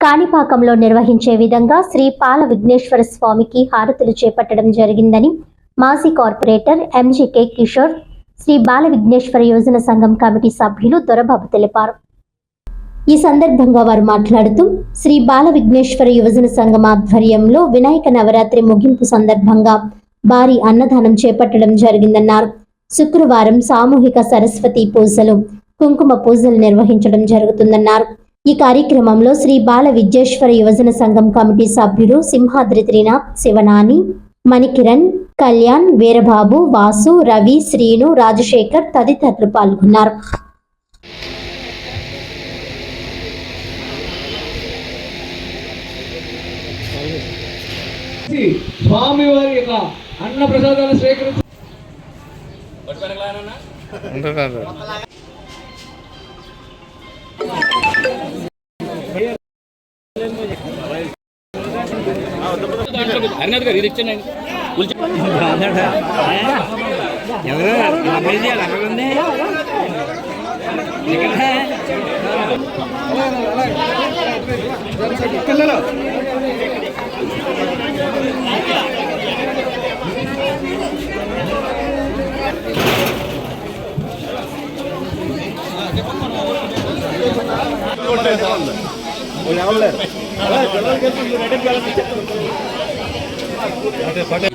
కాణిపాకంలో నిర్వహించే విధంగా శ్రీ పాల విఘ్నేశ్వర స్వామికి హారతులు చేపట్టడం జరిగిందని మాజీ కార్పొరేటర్ ఎంజీకే కిషోర్ శ్రీ బాల విఘ్నేశ్వర యోజన సంఘం కమిటీ సభ్యులు దొరబాబు తెలిపారు. ఈ సందర్భంగా వారు మాట్లాడుతూ శ్రీ బాల విఘ్నేశ్వర యువజన సంఘం ఆధ్వర్యంలో వినాయక నవరాత్రి ముగింపు సందర్భంగా భారీ అన్నదానం చేపట్టడం జరిగిందన్నారు. శుక్రవారం సామూహిక సరస్వతి పూజలు కుంకుమ పూజలు నిర్వహించడం జరుగుతుందన్నారు. ఈ కార్యక్రమంలో శ్రీ బాల విద్యేశ్వర యువజన సంఘం కమిటీ సభ్యులు సింహాద్రి త్రినాథ్ శివనాని మణికిరణ్ కళ్యాణ్ వీరబాబు వాసు రవి శ్రీను రాజశేఖర్ తదితరులు పాల్గొన్నారు. స్వామి వారి యొక్క అన్న ప్రసాదాలు స్వీకరించి హరినాథ్ గారు ఇది ఇచ్చాను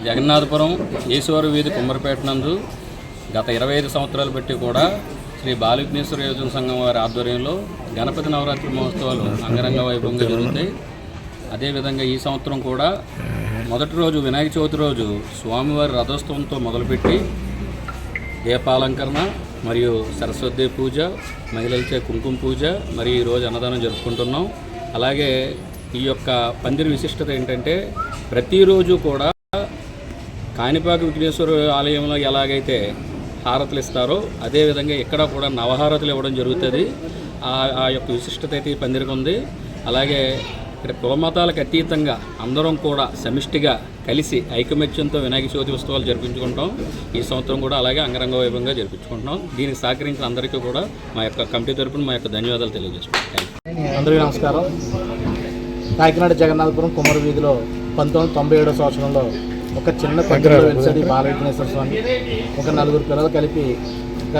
జగన్నాథపురం ఈశ్వర వీధి కుమ్మరిపేట నందు గత ఇరవై ఐదు సంవత్సరాలు పెట్టి కూడా శ్రీ బాలవిఘ్నేశ్వర యోజన సంఘం వారి ఆధ్వర్యంలో గణపతి నవరాత్రి మహోత్సవాలు అంగరంగ వైభవంగా జరుగుతాయి. అదేవిధంగా ఈ సంవత్సరం కూడా మొదటి రోజు వినాయక చవితి రోజు స్వామివారి రథోత్సవంతో మొదలుపెట్టి దీపాలంకరణ మరియు సరస్వతి పూజ మహిళలచే కుంకుమ పూజ మరి ఈరోజు అన్నదానం జరుపుకుంటున్నాం. అలాగే ఈ యొక్క పందిరి విశిష్టత ఏంటంటే ప్రతిరోజు కూడా కాణిపాక విఘ్నేశ్వర ఆలయంలో ఎలాగైతే హారతులు ఇస్తారో అదేవిధంగా ఇక్కడ కూడా నవహారతులు ఇవ్వడం జరుగుతుంది. ఆ ఆ యొక్క విశిష్టత అయితే ఈ పందిరికి ఉంది. అలాగే ఇక్కడ కులమతాలకు అతీతంగా అందరం కూడా సమిష్టిగా కలిసి ఐకమత్యంతో వినాయక చవితి ఉత్సవాలు జరిపించుకుంటాం. ఈ సంవత్సరం కూడా అలాగే అంగరంగ వైభవంగా జరిపించుకుంటున్నాం. దీనికి సహకరించిన అందరికీ కూడా మా యొక్క కమిటీ తరపున మా యొక్క ధన్యవాదాలు తెలియజేసుకుంటాం అందరికీ నమస్కారం. కాకినాడ జగన్నాథపురం కుమ్మరి వీధిలో పంతొమ్మిది వందల తొంభై ఏడో సంవత్సరంలో ఒక చిన్న పందిరిలో వెలిసాడు ఈ బాలవిఘ్నేశ్వర స్వామి. ఒక నలుగురు పిల్లలు కలిపి ఒక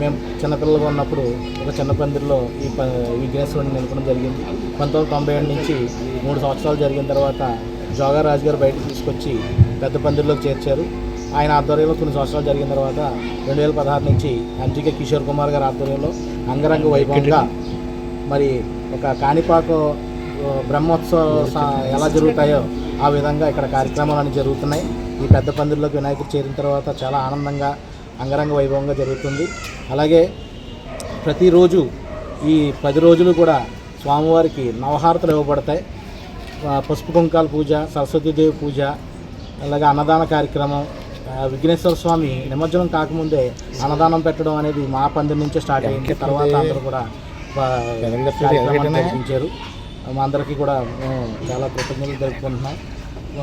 మేము చిన్నపిల్లలుగా ఉన్నప్పుడు ఒక చిన్న పందిరిలో ఈ ప విఘ్నేశ్వరుని నిలపడం జరిగింది. పంతొమ్మిది వందల తొంభై ఏడు నుంచి మూడు సంవత్సరాలు జరిగిన తర్వాత జోగారాజు గారు బయటకు తీసుకొచ్చి పెద్ద పందిరిలోకి చేర్చారు. ఆయన ఆధ్వర్యంలో కొన్ని సంవత్సరాలు జరిగిన తర్వాత రెండు వేల పదహారు నుంచి ఎంజికే కిషోర్ కుమార్ గారి ఆధ్వర్యంలో అంగరంగ వైభవంగా మరి ఒక కాణిపాక బ్రహ్మోత్సవ ఎలా జరుగుతాయో ఆ విధంగా ఇక్కడ కార్యక్రమాలన్నీ జరుగుతున్నాయి. ఈ పెద్ద పందిరిలోకి వినాయకుడు చేరిన తర్వాత చాలా ఆనందంగా అంగరంగ వైభవంగా జరుగుతుంది. అలాగే ప్రతిరోజు ఈ పది రోజులు కూడా స్వామివారికి నవహారతలు ఇవ్వబడతాయి. పసుపు కుంకాల పూజ సరస్వతీదేవి పూజ అలాగే అన్నదాన కార్యక్రమం విఘ్నేశ్వర స్వామి నిమజ్జనం కాకముందే అన్నదానం పెట్టడం అనేది మా పందిరి నుంచే స్టార్ట్ అయింది. తర్వాత అందరూ కూడా జరిపించారు మా అందరికీ కూడా మేము చాలా కృతజ్ఞతలు జరుపుకుంటున్నాం